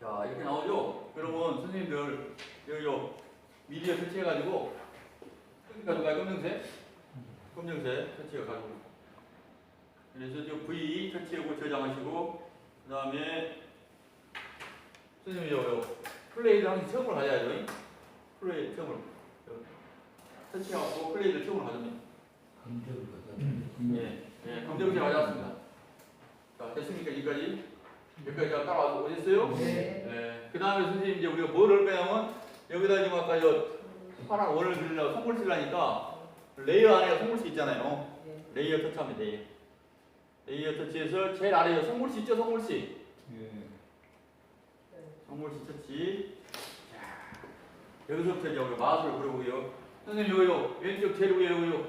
자, 이렇게 나오죠? 그러면 선생님들, 여기 요 미디어 터치해가지고, 가져가요, 검정색? 검정색 터치해가지고. 그래서 저 V 터치하고 저장하시고, 그 다음에, 선생님, 요, 요, 플레이를 항상 처음으로 가져야죠. 잉? 플레이 처음으로. 요, 터치하고 플레이를 처음으로 가져옵니다. 예, 예, 검정색 가져왔습니다. 자, 됐습니까? 여기까지? 여기까지 다 따라와서 오셨어요? 네. 네. 그 다음에 선생님 이제 우리가 뭘할 거냐면 여기다 지금 아까 저 파란 원을 그리려고 송글 쓰려니까 레이어 안에 송글씨 있잖아요. 레이어 터치하면 레이어. 레이어 터치해서 제일 아래에 송글씨 있죠? 송글씨. 송글씨 터치. 자, 여기서부터 이제 우리 마술을 그려보고요. 선생님 요요 왼쪽 제일 위에 요요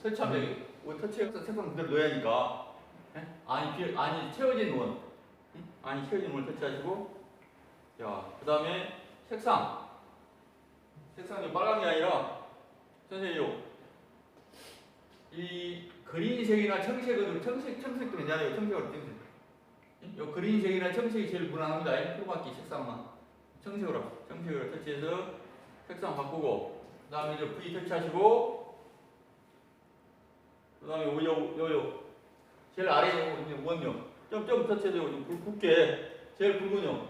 설치하면 여기 뭐 터치 색상 그대로 넣어야 하니까 예? 아니 비, 아니 채워진 원 응? 아니 채워진 원을 터치하시고 자그 다음에 색상. 색상이 빨간 게 아니라 선생님 요이 그린색이나 청색은 청색 청색도 괜찮아요. 청색으로 청색 응? 요 그린색이나 청색이 제일 무난합니다. 표박기 색상만. 청색으로 청색으로 터치해서 색상 바꾸고 그 다음에 이제 V 터치하시고 그 다음에 요요 제일 있는 원요 점점 터치해서 좀 굵- 굵게. 제일 굵은 요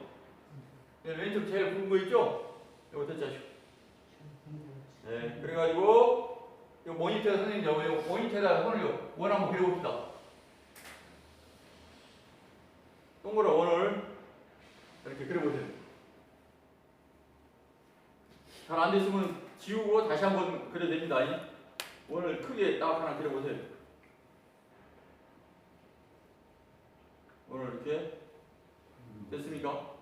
네, 왼쪽 제일 굵은 거 있죠? 요거 터치하시고 네 그래가지고 요 모니터 선생님 요, 요 모니터에다 손을 요, 원 한번 그려봅시다. 동그란 원을 이렇게 그려보세요. 잘 안 됐으면 지우고 다시 한번 그려도 됩니다. 이 원을 크게 딱 하나 그려보세요 오늘 이렇게 됐습니까?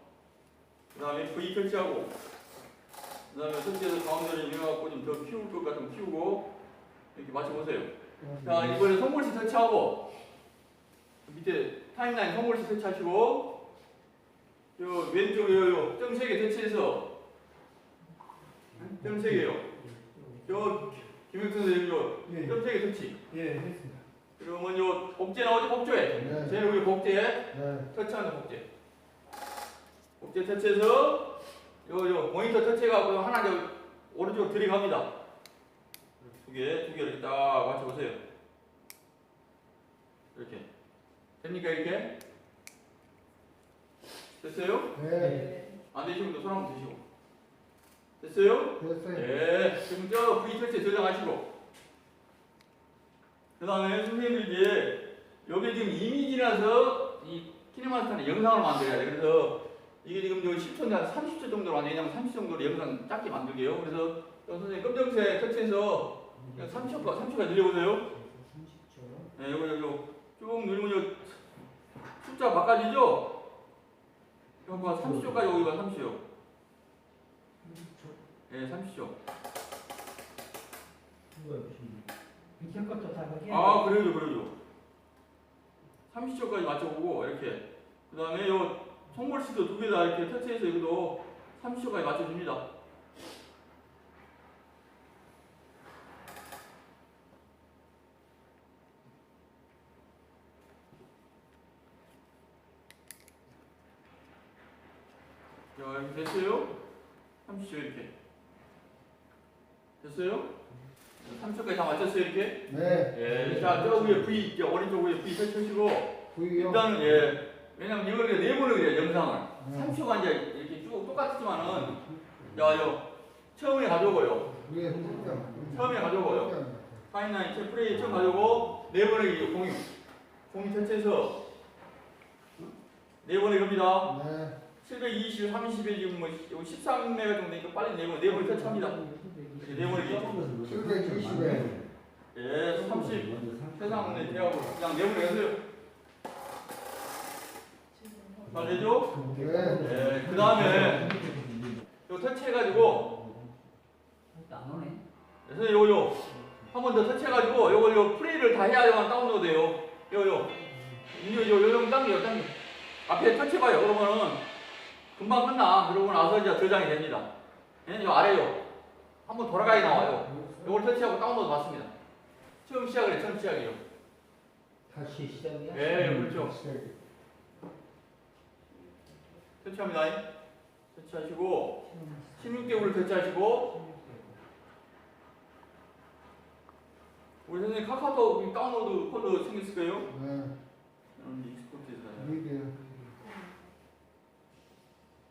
그 다음에 V 설치하고 그 다음에 설치해서 가운데를 이용해갖고 좀 더 키울 것 같으면 키우고 이렇게 맞춰보세요 자 이번에 송골시 설치하고 밑에 타임라인 송골시 설치하시고 요 왼쪽 요, 요 점색에 터치해서 점색이에요 요 김영선 선생님 요 예. 점색에 터치 예, 했습니다. 그러면 요 복제 나오죠 복제 네. 제일 위에 복제 네. 터치하는 복제. 복제 터치해서 요, 요 모니터 터치해갖고 하나 저 오른쪽으로 들이갑니다. 두 개, 두 개를 딱 맞춰보세요. 이렇게. 됩니까, 이렇게? 됐어요? 네. 안 되시면 또손 한번 드시고. 됐어요? 됐어요. 네. 지금 저 V 터치 저장하시고. 그 다음에 선생님들 이제 여기 지금 이미지라서 이 키네마스터는 영상을 만들어야 돼. 그래서 이게 지금 저 10초인데 한 30초 정도로. 왜냐면 30초 정도로 영상 짧게 만들게요. 그래서 여 선생님 검정색 터치해서 그냥 30초, 30초까지 늘려보세요. 네, 요거, 요거 쭉요 숫자 바꿔지죠? 이거 30초까지 오기가 30초. 네, 30초. 밑에 것도 다 그게. 아, 그래요, 그래요. 30초까지 맞춰보고, 이렇게. 그 다음에 요 송골시도 두 개 다 이렇게 터치해서 이것도 30초까지 맞춰줍니다. 자, 이렇게 됐어요? 30초 이렇게. 됐어요? 30초까지 다 맞췄어요, 이렇게? 네. 예, 자, 저 위에 V, 저 오른쪽 위에 V 설치하시고, V요. 일단은 예, 왜냐면 이걸 내보는 거예요, 영상을. 네. 3초가 이제 이렇게 쭉 똑같지만은, 야, 요, 처음에 가져오고요. 위에 흔들려. 처음에 가져오고요. 타임라인 체 프레이 처음 가져오고, 내보내기 공유. 공유 설치해서, 내보내 겁니다. 네. 720, 30에 지금 뭐, 13메가 정도 되니까 빨리 내보내, 내보내 설치합니다. 이렇게 내보내기. 720에. 예, 30. 세상 내 대하고 그냥 내보내세요. 잘 되죠? 네. 예, 그 다음에 요 터치해가지고 안 오네. 그래서 요요 한 번 더 터치해가지고 요거 요 프레이를 다 해야만 다운로드 돼요. 요요 요요 요요 당겨 당겨 앞에 터치해봐요. 그러면은 금방 끝나. 그러고 나서 이제 저장이 됩니다. 예, 요 아래요 한번 돌아가야 나와요. 요걸 터치하고 다운로드 받습니다. 처음 시작을 해 처음 시작이요. 다시 시작이야? 예, 그렇죠. 터치합니다. 터치하시고 16개월을 터치하시고 우리 선생님 카카오톡 다운로드 폴더 생겼을 거예요. 네. 음, 익스포트에서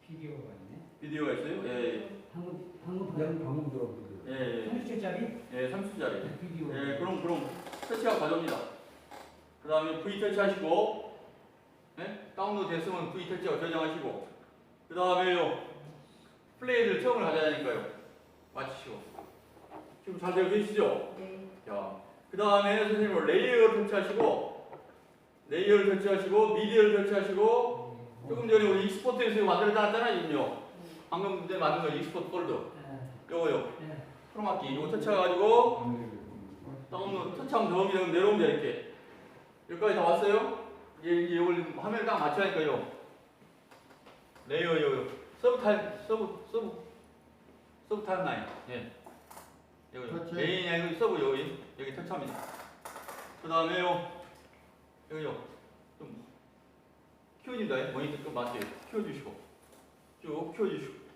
비디오가 있네. 비디오가 있어요. 예, 방금 방금 그냥 보는 방금 들어보세요. 예, 예, 30초짜리 예, 30짜리. 비디오. 예, 그럼 그럼 터치가 가져옵니다. 그 다음에 V 터치하시고, 네? 다운로드 됐으면 V 터치하고 저장하시고, 그 다음에요 플레이를 처음을 가져야 하니까요. 마치시고. 지금 잘 되고 계시죠? 네. 자, 그 다음에 선생님 레이어 터치하시고, 레이어를 터치하시고, 미디어를 터치하시고, 조금 전에 우리 익스포트에서 만들어 놨잖아요, 지금요. 방금 전에 만든 거 익스포트 폴더. 네. 요거요. 네. 크로마키. 이거 터치해가지고, 다운로드 터치하면 되고 내려오면 돼 이렇게. 여기까지 다 왔어요? 이제 이제 이걸 화면을 딱 맞춰야 하니까요 레이어 요 서브 타임 서브 서브 서브 타임 라인. 예. 여기. 메인이 아니고 서브 여기. 여기 터치합니다. 그 다음에요 여기요. 좀 키워진다. 모니터 좀 맞게 키워주시고. 쭉 키워주시고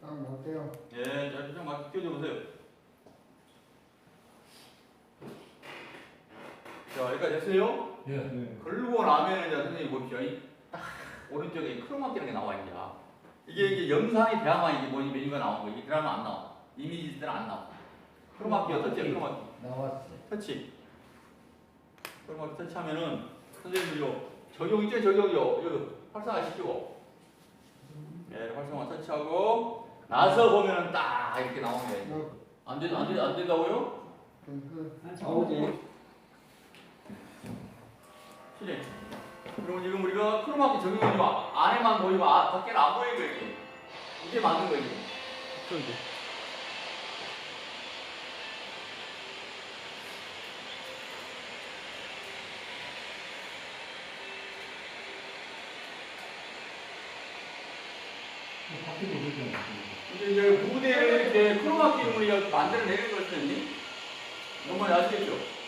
딱 맞대요. 예, 자, 좀 맞게 키워줘 보세요 자 여기까지 됐어요? 네. 걸고 나면은 이제 선생님 보십시오. 이 딱 오른쪽에 크로마키라는 게 나와 이제. 이게 이게 영상이 돼야만 이게 뭐니 메뉴가 나오는 거. 이게 드라마 안 나와. 이미지들은 안 나와. 크로마키가 터치, 크로마키. 나왔어. 터치. 크로마키 터치하면은 선생님들요 적용 있죠 적용이요. 이거 활성화 시키고. 예, 활성화 터치하고 나서 보면은 딱 이렇게 나오는 거예요. 안 된, 안 된, 안 된다고요? 그 아, 잠깐만요. 실행. 그러면 지금 우리가 크로마키 적용이 고 안에만 보이고 아, 밖에는 안 보이는 거예요. 이게. 이게 맞는 거예요. 그런데. 바뀌고 그러죠. 이제 이제 무대를 이렇게 크로마키를 우리가 만들어내는 것이니 정말 아시겠죠?